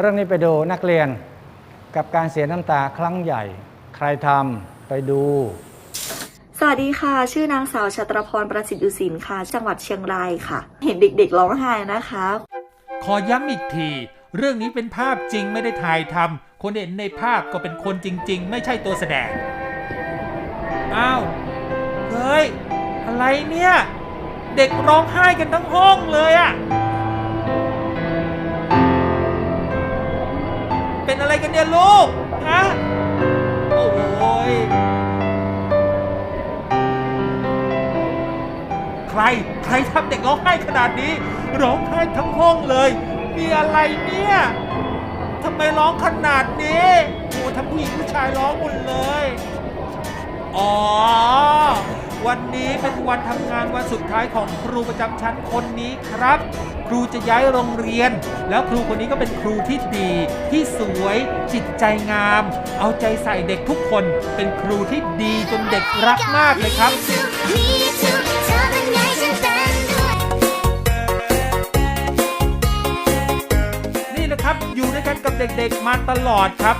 เรื่องนี้ไปดูนักเรียนกับการเสียน้ำตาครั้งใหญ่ ใครทำไปดู สวัสดีค่ะ ชื่อนางสาวชตรพรประสิทธิ์ยุสินค่ะ จังหวัดเชียงรายค่ะ เห็นเด็กๆร้องไห้นะคะ ขอย้ำอีกที เรื่องนี้เป็นภาพจริงไม่ได้ถ่ายทำคนเห็นในภาพก็เป็นคนจริง ๆ ไม่ใช่ตัวแสดง อ้าว เฮ้ย อะไรเนี่ย เด็กร้องไห้กันทั้งห้องเลยอะ เนี่ยลูกฮะโอ้ยใครใครทำเด็กร้องไห้ขนาดนี้ร้องไห้ทั้งห้องเลย มีอะไรเนี่ยทำไมร้องขนาดนี้โอ้ทั้งผู้หญิงผู้ชายร้องหมด วันนี้เป็นวันทำงานวันสุดท้ายของครูประจำชั้นคนนี้ครับ ครูจะย้ายโรงเรียน แล้วครูคนนี้ก็เป็นครูที่ดี ที่สวยจิตใจงาม เอาใจใส่เด็กทุกคน เป็นครูที่ดีจนเด็กรักมากเลยครับ นี่นะครับอยู่ด้วยกันกับเด็กๆมาตลอดครับ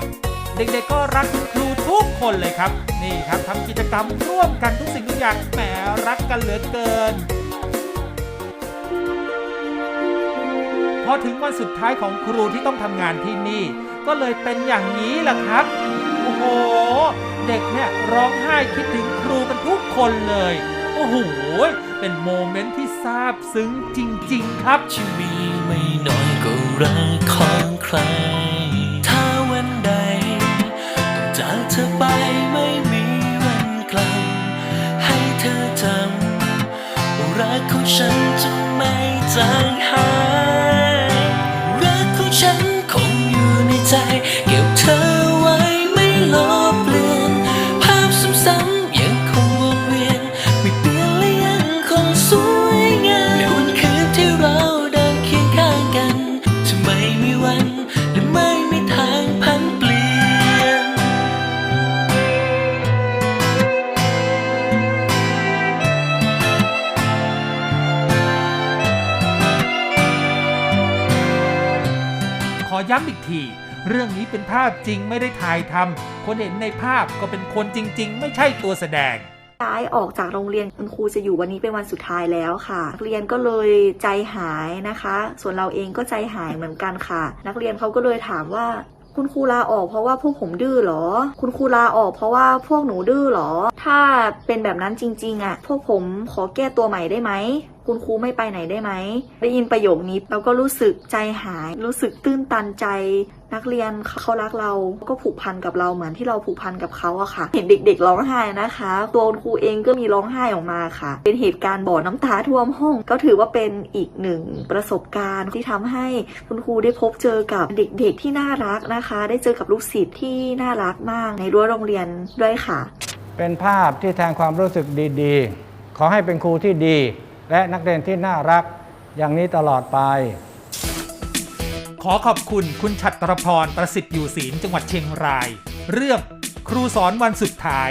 เด็กๆก็รักคุณครูทุกคนเลยครับ นี่ครับทำกิจกรรมร่วมกันทุกสิ่งทุกอย่างแหมรักกันเหลือเกิน พอถึงวันสุดท้ายของครูที่ต้องทำงานที่นี่ ก็เลยเป็นอย่างนี้แหละครับ โอ้โห เด็กเนี่ยร้องไห้คิดถึงครูกันทุกคนเลยโอ้โห เป็นโมเมนต์ที่ซาบซึ้งจริง ๆ ครับที่มีไม่น้อยก็รักของใคร จากเธอไปไม่มีวันกลับ ให้เธอจำรักของฉันจะไม่จางหาย อย้ำอีกที เรื่องนี้เป็นภาพจริงไม่ได้ถ่ายทำคนเห็นในภาพก็เป็นคนจริง ๆ ไม่ใช่ตัวแสดงย้ายออกจากโรงเรียนคุณครูจะอยู่วันนี้เป็นวันสุดท้ายแล้วค่ะ นักเรียนก็เลยใจหายนะคะ ส่วนเราเองก็ใจหายเหมือนกันค่ะ นักเรียนเขาก็เลยถามว่าคุณครูลาออกเพราะว่าพวกผมดื้อหรอ คุณครูลาออกเพราะว่าพวกหนูดื้อหรอ ถ้าเป็นแบบนั้นจริง ๆอะ พวกผมขอแก้ตัวใหม่ได้ไหม คุณครูไม่ไปไหนได้ไหมได้ยินประโยคนี้เราก็รู้สึกใจหาย รู้สึกตื้นตันใจนักเรียนเขารักเราก็ผูกพันกับเราเหมือนที่เราผูกพันกับเขาอะค่ะ เห็นเด็ก ๆ ร้องไห้นะคะ ตัวคุณครูเองก็มีร้องไห้ออกมาค่ะ เป็นเหตุการณ์บ่อน้ำตาท่วมห้อง ก็ถือว่าเป็นอีกหนึ่งประสบการณ์ที่ทำให้คุณครูได้พบเจอกับเด็ก ๆ ที่น่ารักนะคะ ได้เจอกับลูกศิษย์ที่น่ารักมากในรั้วโรงเรียนด้วยค่ะ เป็นภาพที่แทนความรู้สึกดีๆ ขอให้เป็นครูที่ดี และนักเรียนที่น่ารักอย่างนี้ตลอดไป ขอขอบคุณคุณชัตรพรประสิทธิ์อยู่ศีลจังหวัดเชียงราย เรื่องครูสอนวันสุดท้าย